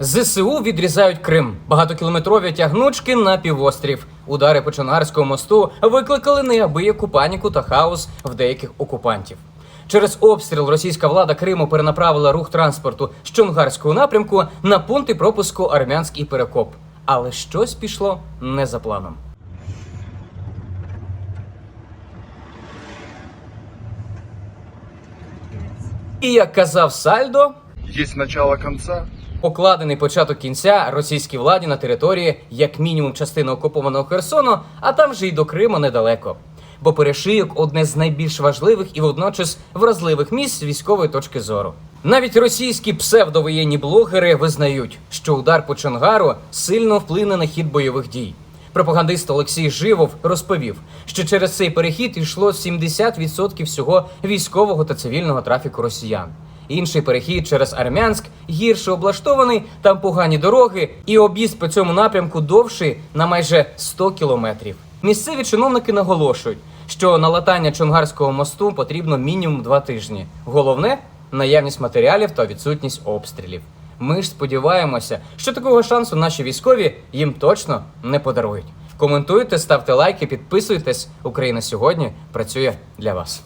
ЗСУ відрізають Крим. Багатокілометрові тягнучки на півострів. Удари по Чонгарському мосту викликали неабияку паніку та хаос в деяких окупантів. Через обстріл російська влада Криму перенаправила рух транспорту з Чонгарського напрямку на пункти пропуску Армянськ і Перекоп. Але щось пішло не за планом. І як казав Сальдо, Есть начало конца. Покладений початок кінця російській владі на території як мінімум частини окупованого Херсону, а там вже й до Криму недалеко. Бо перешийок одне з найбільш важливих і водночас вразливих місць з військової точки зору. Навіть російські псевдовоєнні блогери визнають, що удар по Чонгару сильно вплине на хід бойових дій. Пропагандист Олексій Живов розповів, що через цей перехід йшло 70% всього військового та цивільного трафіку росіян. Інший перехід через Армянськ гірше облаштований, там погані дороги, і об'їзд по цьому напрямку довший на майже 100 кілометрів. Місцеві чиновники наголошують, що на латання Чонгарського мосту потрібно мінімум два тижні. Головне наявність матеріалів та відсутність обстрілів. Ми ж сподіваємося, що такого шансу наші військові їм точно не подарують. Коментуйте, ставте лайки, підписуйтесь. Україна сьогодні працює для вас.